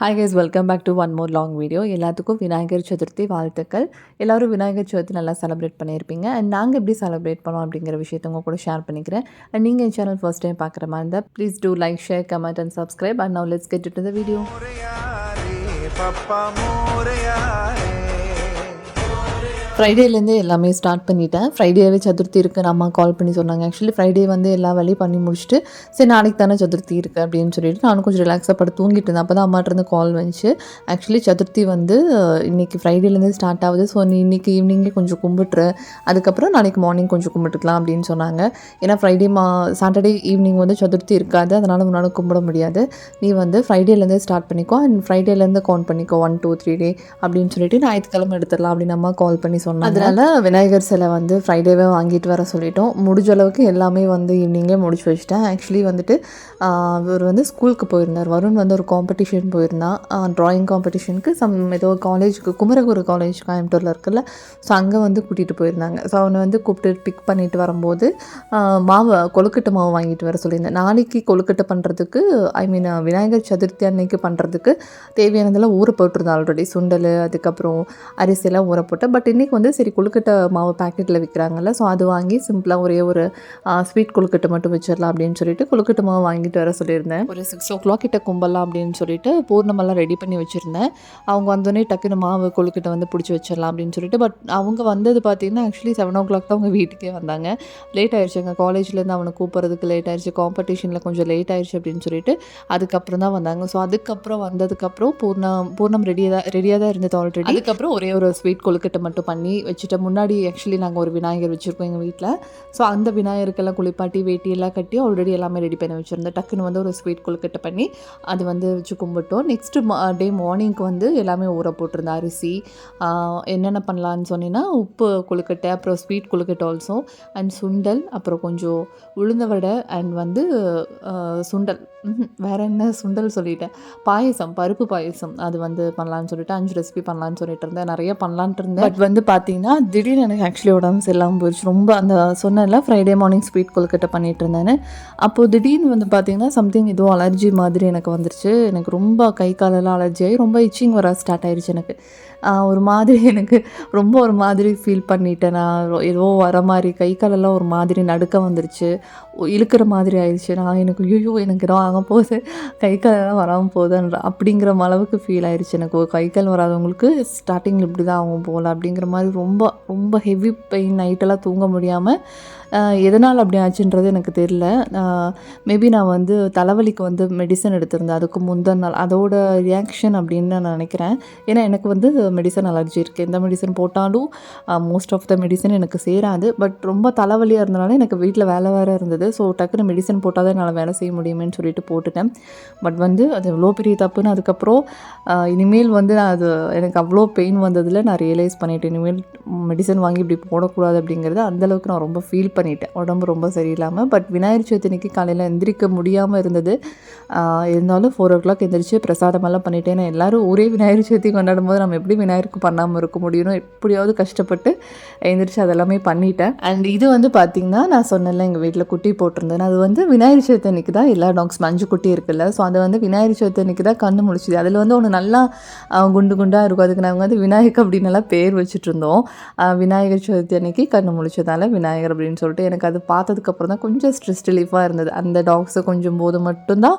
Hi guys welcome back to one more long video எல்லாத்துக்கும் விநாயகர் சதுர்த்தி வாழ்த்துக்கள். எல்லாரும் விநாயகர் சதுர்த்தி நல்லா செலிப்ரேட் பண்ணியிருப்பீங்க. அண்ட் நாங்கள் எப்படி செலிப்ரேட் பண்ணோம் அப்படிங்கிற விஷயத்த உங்கள் கூட ஷேர் பண்ணிக்கிறேன். அண்ட் நீங்கள் என் சேனல் ஃபர்ஸ்ட் டைம் பார்க்குற மாதிரி இருந்தால் please do like share comment and subscribe and now let's get to the video ஃப்ரைடேலேருந்து எல்லாமே ஸ்டார்ட் பண்ணிட்டேன். ஃப்ரைடேவே சதுர்த்தி இருக்குன்னு அம்மா கால் பண்ணி சொன்னாங்க. ஆக்சுவலி ஃப்ரைடே வந்து எல்லா வேலையும் பண்ணி முடிச்சுட்டு சரி நாளைக்கு தானே சதுர்த்தி இருக்குது அப்படின்னு சொல்லிட்டு நானும் கொஞ்சம் ரிலாக்ஸாக படுத்து தூங்கிட்டு இருந்தேன். அப்போ தான் அம்மாட்டிருந்து கால் வந்துச்சு. ஆக்சுவலி சதுர்த்தி வந்து இன்றைக்கி ஃப்ரைடேலேருந்து ஸ்டார்ட் ஆகுது. ஸோ நீ இன்றைக்கி ஈவினிங்கே கொஞ்சம் கும்பிட்டுரு. அதுக்கப்புறம் நாளைக்கு மார்னிங் கொஞ்சம் கும்பிட்டுக்கலாம் அப்படின்னு சொன்னாங்க. ஏன்னா ஃப்ரைடே மா சாட்டர்டே ஈவினிங் வந்து சதுர்த்தி இருக்காது. அதனால் உன்னால் கும்பிட முடியாது. நீ வந்து ஃப்ரைடேலேருந்தே ஸ்டார்ட் பண்ணிக்கோ. அண்ட் ஃப்ரைடேலேருந்து கவுண்ட் பண்ணிக்கோ. ஒன் டூ த்ரீ டே அப்படின்னு சொல்லிட்டு ஞாயிற்றுக்கிழமை எடுத்துடலாம் அப்படின்னு அம்மா கால் பண்ணி சொன்னாங்க. அதனால விநாயகர் சிலை வந்து ஃப்ரைடேவே வாங்கிட்டு வர சொல்லிட்டோம். முடிஞ்ச அளவுக்கு எல்லாமே வந்து ஈவினிங்கே முடிச்சு வச்சுட்டேன். ஆக்சுவலி வந்துட்டு அவர் இவர் வந்து ஸ்கூலுக்கு போயிருந்தார். வருண் வந்து ஒரு காம்படிஷன் போயிருந்தான் ட்ராயிங் காம்படிஷனுக்கு சம் ஏதோ காலேஜுக்கு குமரகுரு காலேஜ் கோயம்புத்தூரில் இருக்குல்ல. ஸோ அங்கே வந்து கூட்டிகிட்டு போயிருந்தாங்க. ஸோ அவனை வந்து கூப்பிட்டு பிக் பண்ணிட்டு வரும்போது மாவு கொழுக்கட்டை மாவு வாங்கிட்டு வர சொல்லியிருந்தேன். நாளைக்கு கொழுக்கட்டை பண்ணுறதுக்கு ஐ மீன் விநாயகர் சதுர்த்தி அன்னைக்கு பண்ணுறதுக்கு தேவையானதெல்லாம் ஊற போட்டிருந்தேன் ஆல்ரெடி சுண்டல் அதுக்கப்புறம் அரிசியெல்லாம் ஊற போட்டேன். பட் இன்றைக்கி வந்து சரி கொழுக்கட்டை மாவு பேக்கெட்டில் விற்கிறாங்கல்ல ஸோ அது வாங்கி சிம்பிளாக ஒரே ஒரு ஸ்வீட் கொழுக்கட்டை மட்டும் வச்சிடலாம் அப்படின்னு சொல்லிட்டு கொழுக்கட்டை மாவு வாங்கிட்டு வர சொல்லியிருந்தேன். ஒரு சிக்ஸ் ஓ கிளாக் கிட்ட கும்பலாம் அப்படின்னு சொல்லிட்டு பூர்ணமெல்லாம் ரெடி பண்ணி வச்சுருந்தேன். அவங்க வந்தோடனே டக்குன்னு மாவு கொழுக்கட்டை வந்து பிடிச்சி வச்சிடலாம் அப்படின்னு சொல்லிட்டு பட் அவங்க வந்தது பார்த்தீங்கன்னா ஆக்சுவலி செவன் ஓ கிளாக் தான் அவங்க வீட்டுக்கே வந்தாங்க. லேட் ஆயிடுச்சு எங்கள் காலேஜ்லேருந்து அவனை கூப்பிட்றதுக்கு லேட் ஆயிடுச்சு காம்படிஷனில் கொஞ்சம் லேட் ஆயிடுச்சு அப்படின்னு சொல்லிட்டு அதுக்கப்புறம் தான் வந்தாங்க. ஸோ அதுக்கப்புறம் வந்ததுக்கப்புறம் பூர்ணம் பூர்ணம் ரெடியாக தான் ரெடியாக தான் இருந்தது ஆல்ரெடி அதுக்கப்புறம் ஒரே ஒரு ஸ்வீட் கொழுக்கட்டை மட்டும் பண்ணி வச்சுட்டு. முன்னாடி ஆக்சுவலி நாங்கள் ஒரு விநாயகர் வச்சுருக்கோம் எங்கள் வீட்டில் ஸோ அந்த விநாயகருக்கெல்லாம் குளிப்பாட்டி வேட்டி எல்லாம் கட்டி ஆல்ரெடி எல்லாமே ரெடி பண்ணி வச்சுருந்தேன் டக்குன்னு வந்து ஒரு ஸ்வீட் கொழுக்கட்டை பண்ணி அது வந்து வச்சு கும்பிட்டோம். நெக்ஸ்ட்டு டே மார்னிங்க்கு வந்து எல்லாமே ஊற போட்டிருந்தேன் அரிசி uh, என்னென்ன பண்ணலான்னு சொன்னீங்கன்னா உப்பு கொழுக்கட்டை அப்புறம் ஸ்வீட் கொழுக்கட்டை ஆல்சோ அண்ட் சுண்டல் அப்புறம் கொஞ்சம் உளுந்த வடை அண்ட் வந்து uh, சுண்டல். வேறு வேற என்ன சுண்டல் சொல்லிட்டேன்? பாயசம் பருப்பு பாயசம் அது வந்து பண்ணலான்னு சொல்லிட்டு அஞ்சு ரெசிபி பண்ணலான்னு சொல்லிட்டு இருந்தேன். நிறைய பண்ணலான்ட்டு இருந்தேன். பட் வந்து பார்த்தீங்கன்னா திடீர்னு எனக்கு ஆக்சுவலி உடம்பு சரியில்லாமல் போயிடுச்சு. ரொம்ப அந்த சொன்னேன்ல ஃப்ரைடே மார்னிங் ஸ்வீட் கொல்கட்டை பண்ணிட்டு இருந்தேன் அப்போது திடீர்னு வந்து பார்த்தீங்கன்னா சம்திங் ஏதோ அலர்ஜி மாதிரி எனக்கு வந்துருச்சு. எனக்கு ரொம்ப கை காலெல்லாம் அலர்ஜி ஆகி ரொம்ப இச்சிங் வர ஸ்டார்ட் ஆயிடுச்சு எனக்கு. ஒரு மாதிரி எனக்கு ரொம்ப ஒரு மாதிரி ஃபீல் பண்ணிட்டேன் நான். ஏதோ வர மாதிரி கை காலெல்லாம் ஒரு மாதிரி நடுக்க வந்துருச்சு. இழுக்கிற மாதிரி ஆயிடுச்சு நான் எனக்கு ஐயோ எனக்கு ஏதோ ஆக போகுது. கை காலெல்லாம் வராமல் போகுதுன்ற அப்படிங்கிற அளவுக்கு ஃபீல் ஆயிடுச்சு எனக்கு. கை கால் வராதவங்களுக்கு ஸ்டார்டிங்கில் இப்படி தான் ஆகும் போகல அப்படிங்கிற மாதிரி ரொம்ப ரொம்ப ஹெவி பெயின் நைட்டெல்லாம் தூங்க முடியாமல் எதனால் அப்படி ஆச்சுன்றது எனக்கு தெரில மேபி நான் வந்து தலைவலிக்கு வந்து மெடிசன் எடுத்திருந்தேன். அதுக்கு முந்தின நாள் அதோட ரியாக்ஷன் அப்படின்னு நான் நினைக்கிறேன். ஏன்னா எனக்கு வந்து மெடிசன் அலர்ஜி இருக்குது எந்த மெடிசன் போட்டாலும் மோஸ்ட் ஆஃப் த மெடிசன் எனக்கு சேராது. பட் ரொம்ப தலைவலியாக இருந்தனால எனக்கு வீட்டில் வேலை வேறு இருந்தது. ஸோ டக்குன்னு மெடிசன் போட்டால் தான் என்னால் வேலை செய்ய முடியுமேன்னு சொல்லிட்டு போட்டுட்டேன். பட் வந்து அது எவ்வளோ பெரிய தப்புன்னு அதுக்கப்புறம் இனிமேல் வந்து நான் அது எனக்கு அவ்வளோ பெயின் வந்ததில் நான் ரியலைஸ் பண்ணிட்டேன். இனிமேல் மெடிசன் வாங்கி இப்படி போடக்கூடாது அப்படிங்கிறது அந்தளவுக்கு நான் ரொம்ப ஃபீல் பண்ணிட்டேன். உடம்பு ரொம்ப சரியில்லாமல் பட் விநாயகர் சதுர்த்திக்கு காலையில் எந்திரிக்க முடியாமல் இருந்தது. இருந்தாலும் ஃபோர் ஓ கிளாக் எந்திரிச்சு பிரசாதமெல்லாம் பண்ணிட்டேன் ஏன்னா எல்லாரும் ஒரே விநாயகர் சதுர்த்தி கொண்டாடும் போது நம்ம எப்படி விநாயகருக்கு பண்ணாமல் இருக்க முடியும்னு எப்படியாவது கஷ்டப்பட்டு எந்திரிச்சு அதெல்லாமே பண்ணிட்டேன். அண்ட் இது வந்து பார்த்திங்கன்னா நான் சொன்னேன்ல எங்கள் வீட்டில் குட்டி போட்டிருந்தேன். அது வந்து விநாயகர் சதுர்த்தி தான் எல்லா டாக்ஸ் மஞ்சு குட்டி இருக்குல்ல. ஸோ அதை வந்து விநாயகர் சதுர்த்தி தான் கண்ணு முடிச்சுது அதில் வந்து ஒன்று நல்லா குண்டு குண்டாக இருக்கும். அதுக்கு நாங்கள் வந்து விநாயகர் அப்படின்னு நல்லா பேர் வச்சுட்டு இருந்தோம். விநாயகர் சதுர்த்தி அன்னைக்கு கண்ணு முழிச்சதால விநாயகர் அப்படின்னு சொல்லிட்டு எனக்கு அது பார்த்ததுக்கப்புறம் தான் கொஞ்சம் ஸ்ட்ரெஸ் ரிலீஃபாக இருந்தது. அந்த டாக்ஸை கொஞ்சம் போது மட்டும்தான்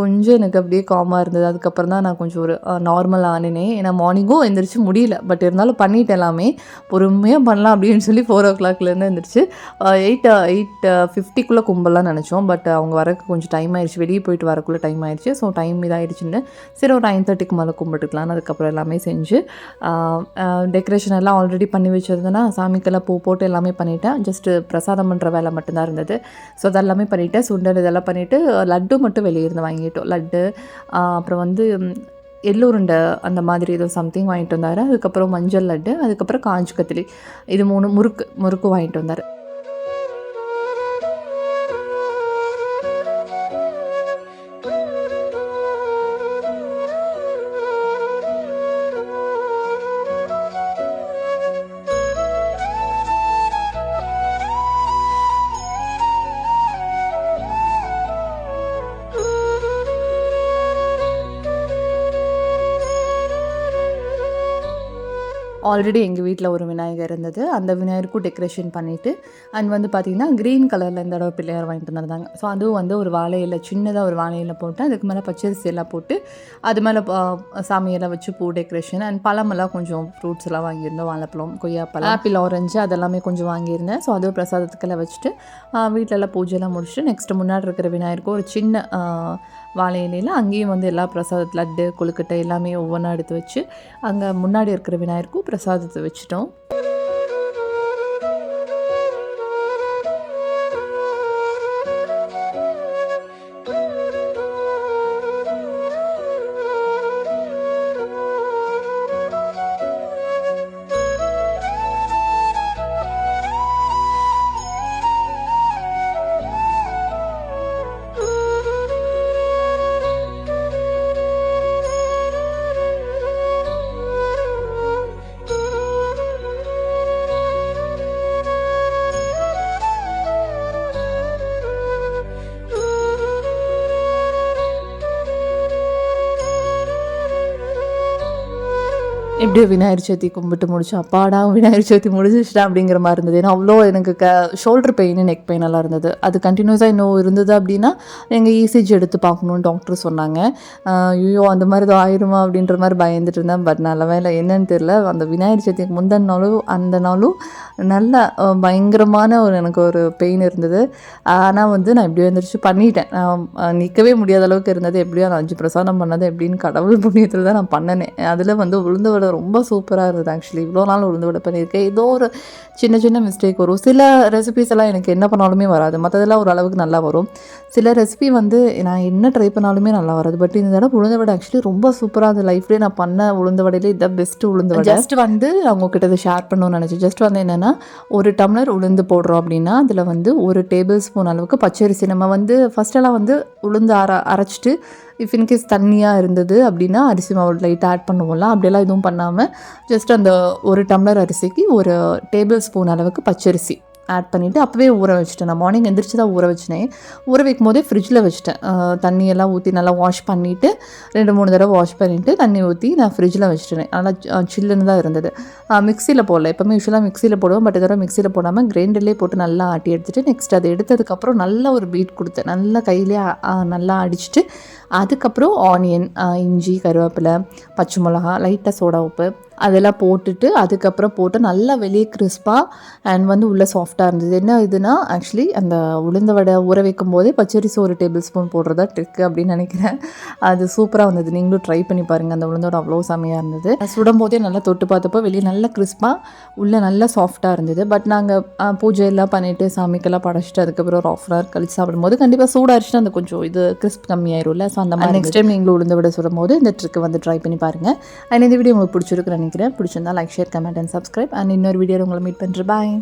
கொஞ்சம் எனக்கு அப்படியே காமாக இருந்தது. அதுக்கப்புறம் தான் நான் கொஞ்சம் ஒரு நார்மல் ஆனினேன். ஏன்னா மார்னிங்கும் எந்திரிச்சு முடியல. பட் இருந்தாலும் பண்ணிட்டு எல்லாமே. பொறுமையாக பண்ணலாம் அப்படின்னு சொல்லி ஃபோர் ஓ கிளாக்லேருந்து எந்திரிச்சு எயிட் எயிட் ஃபிஃப்டிக்குள்ளே கும்பலாம் நினச்சோம். பட் அவங்க வரக்கு கொஞ்சம் டைம் ஆயிடுச்சு. வெளியே போயிட்டு வரக்குள்ளே டைம் ஆயிடுச்சு. ஸோ டைம் இதாகிடுச்சுன்னு சரி ஒரு நைன் தேர்ட்டிக்கு மேலே கும்பிட்டுக்கலாம்னு அதுக்கப்புறம் எல்லாமே செஞ்சு டெக்கரேஷன் எல்லாம் ஆல்ரெடி பண்ணி வச்சுருந்தேன்னா சாமிக்கெல்லாம் பூ போட்டு எல்லாமே பண்ணிட்டேன். ஜஸ்ட்டு பிரசாதம் பண்ணுற வேலை மட்டும்தான் இருந்தது. ஸோ அதெல்லாமே பண்ணிவிட்டேன் சுண்டல் இதெல்லாம் பண்ணிவிட்டு லட்டு மட்டும் வெளியே இருந்து வாங்கிட்டோம். லட்டு அப்புறம் வந்து எள்ளுருண்டை அந்த மாதிரி ஏதோ சம்திங் வாங்கிட்டு வந்தார். அதுக்கப்புறம் மஞ்சள் லட்டு அதுக்கப்புறம் காஞ்சு கத்திரி. இது மூணு முறுக்கு முறுக்கு வாங்கிட்டு வந்தார். ஆல்ரெடி எங்கள் வீட்டில் ஒரு விநாயகர் இருந்தது. அந்த விநாயகருக்கும் டெக்கரேஷன் பண்ணிவிட்டு அண்ட் வந்து பார்த்திங்கன்னா க்ரீன் கலரில் இந்த தடவை பிள்ளையார் வாங்கிட்டு வந்திருந்தாங்க ஸோ அதுவும் வந்து ஒரு வாழையில் சின்னதாக ஒரு வாழையில போட்டு அதுக்கு மேலே பச்சரிசி எல்லாம் போட்டு அது மேலே சாமியெல்லாம் வச்சு பூ டெக்கரேஷன் அண்ட் பழமெல்லாம் கொஞ்சம் ஃப்ரூட்ஸ் எல்லாம் வாங்கியிருந்தோம். வாழைப்பழம் கொய்யாப்பழம் ஆப்பிள் ஆரஞ்சு அதெல்லாமே கொஞ்சம் வாங்கியிருந்தேன். ஸோ அதுவும் பிரசாதத்துக்கெல்லாம் வச்சுட்டு வீட்டிலலாம் பூஜையெல்லாம் முடிச்சுட்டு நெக்ஸ்ட்டு முன்னாடி இருக்கிற விநாயகருக்கு ஒரு சின்ன வாழை இலையில் அங்கேயும் வந்து எல்லா பிரசாதத்து லட்டு கொழுக்கட்டை எல்லாமே ஒவ்வொன்றா எடுத்து வச்சு அங்கே முன்னாடி இருக்கிற விநாயகருக்கும் பிரசாதத்தை வச்சுட்டோம். எப்படியோ விநாயகர் சதுர்த்தி கும்பிட்டு முடிச்சோம். அப்பாடா விநாயகர் சதுர்த்தி முடிஞ்சிச்சிட்டா அப்படிங்கிற மாதிரி இருந்தது. ஏன்னா அவ்வளோ எனக்கு க ஷோல்டர் பெயின் நெக் பெயின் எல்லாம் இருந்தது. அது கண்டினியூஸாக இன்னும் இருந்தது அப்படின்னா எங்கள் இசிஜி எடுத்து பார்க்கணுன்னு டாக்டர் சொன்னாங்க. ஐயோ அந்த மாதிரி ஏதோ ஆயிருமா அப்படின்ற மாதிரி பயந்துட்டு இருந்தேன். பட் நல்ல வேலை என்னன்னு தெரியல. அந்த விநாயகர் சதுர்த்திக்கு முந்தின நாளும் அந்த நாளும் நல்ல பயங்கரமான ஒரு எனக்கு ஒரு பெயின் இருந்தது. ஆனால் வந்து நான் எப்படியோ எழுந்திரிச்சு பண்ணிட்டேன். நான் நிற்கவே முடியாத அளவுக்கு இருந்தது. எப்படியோ அந்த அஞ்சு பிரசாதம் பண்ணது எப்படின்னு கடவுள் புண்ணியத்தில் தான் நான் பண்ணினேன் அதில் வந்து உளுந்து வடை ரொம்ப சூப்பராக இருந்தது ஆக்சுவலி இவ்வளோ நாள் உளுந்து வடை பண்ணியிருக்கேன். ஏதோ ஒரு சின்ன சின்ன மிஸ்டேக் வரும். சில ரெசிபிஸ் எல்லாம் எனக்கு என்ன பண்ணாலுமே வராது. மற்றதெல்லாம் ஓரளவுக்கு நல்லா வரும். சில ரெசிபி வந்து நான் என்ன ட்ரை பண்ணாலுமே நல்லா வராது. பட் இந்த தடவை உளுந்த வடை ஆக்சுவலி ரொம்ப சூப்பராக இருந்தது. லைஃப்லேயே நான் பண்ண உளுந்த வடையிலே இதான் பெஸ்ட் உளுந்த வடை. ஜஸ்ட் வந்து அவங்க கிட்ட இதை ஷேர் பண்ணணும்னு நினச்சேன். ஜஸ்ட் வந்து என்னென்னா ஒரு டம்ளர் உளுந்து போடுறோம் அப்படின்னா அதில் வந்து ஒரு டேபிள் ஸ்பூன் அளவுக்கு பச்சரிசி. நம்ம வந்து ஃபஸ்ட்டெல்லாம் வந்து உளுந்து அர அரைச்சிட்டு இஃப் இன்கேஸ் தண்ணியாக இருந்தது அப்படின்னா அரிசி மாவு லைட்டாக ஆட் பண்ணுவோம்ல அப்படியெல்லாம் எதுவும் பண்ணாமல் ஜஸ்ட் அந்த ஒரு டம்ளர் அரிசிக்கு ஒரு டேபிள் ஸ்பூன் அளவுக்கு பச்சரிசி ஆட் பண்ணிவிட்டு அப்போவே ஊற வச்சுட்டேன். நான் மார்னிங் எந்திரிச்சு தான் ஊற வச்சினேன். ஊற வைக்கும் போதே ஃப்ரிட்ஜில் வச்சுட்டேன். தண்ணியெல்லாம் ஊற்றி நல்லா வாஷ் பண்ணிவிட்டு ரெண்டு மூணு தடவை வாஷ் பண்ணிவிட்டு தண்ணி ஊற்றி நான் ஃப்ரிட்ஜில் வச்சுட்டேன். நல்லா சில்லுன்னு தான் இருந்தது. மிக்சியில் போடல. எப்போவுமே யூஸ்வலாக மிக்சியில் போடுவோம் பட் தடவை மிக்சியில் போடாமல் கிரைண்டர்லேயே போட்டு நல்லா ஆட்டி எடுத்துட்டு நெக்ஸ்ட் அதை எடுத்ததுக்கப்புறம் நல்லா ஒரு பீட் கொடுத்தேன். நல்லா கையிலே நல்லா அடிச்சுட்டு அதுக்கப்புறம் ஆனியன் இஞ்சி கருவேப்பிலை பச்சை மிளகா லைட்டாக சோடா உப்பு அதெல்லாம் போட்டுட்டு அதுக்கப்புறம் போட்டு நல்லா வெளியே கிறிஸ்பாக அண்ட் வந்து உள்ளே சாஃப்டாக இருந்தது. என்ன இதுனா ஆக்சுவலி அந்த உளுந்த வடை ஊற வைக்கும் போதே பச்சரிசி ஒரு டேபிள் ஸ்பூன் போடுறதா ட்ரிக்கு அப்படின்னு நினைக்கிறேன். அது சூப்பராக வந்தது. நீங்களும் ட்ரை பண்ணி பாருங்கள் அந்த உளுந்தோட அவ்வளோ செமையாக இருந்தது. சுடும் போதே நல்லா தொட்டு பார்த்தப்போ வெளியே நல்லா கிறிஸ்பாக உள்ளே நல்லா சாஃப்டாக இருந்தது. பட் நாங்கள் பூஜை எல்லாம் பண்ணிவிட்டு சாமிக்கெல்லாம் படைச்சிட்டு அதுக்கப்புறம் ஒரு ஆஃப் அன் ஹவர் கழிச்சு சாப்பிடும்போது கண்டிப்பாக சூடாகிடுச்சுன்னா அந்த கொஞ்சம் இது கிறிஸ்ப் கம்மியாயிரும்ல. ஸோ அந்த மாதிரி நெக்ஸ்ட் டைம் நீங்களும் உளுந்த விட சொல்லும் போது இந்த ட்ரிக்கு வந்து ட்ரை பண்ணி பாருங்கள் அண்ட் இந்த வீடியோ உங்களுக்கு பிடிச்சிருக்கு நினைக்கிறேன். பிடிச்சிருந்தா like share comment and subscribe and இன்னொரு வீடியோ உங்களை மீட் பண்ணுறேன் பாய்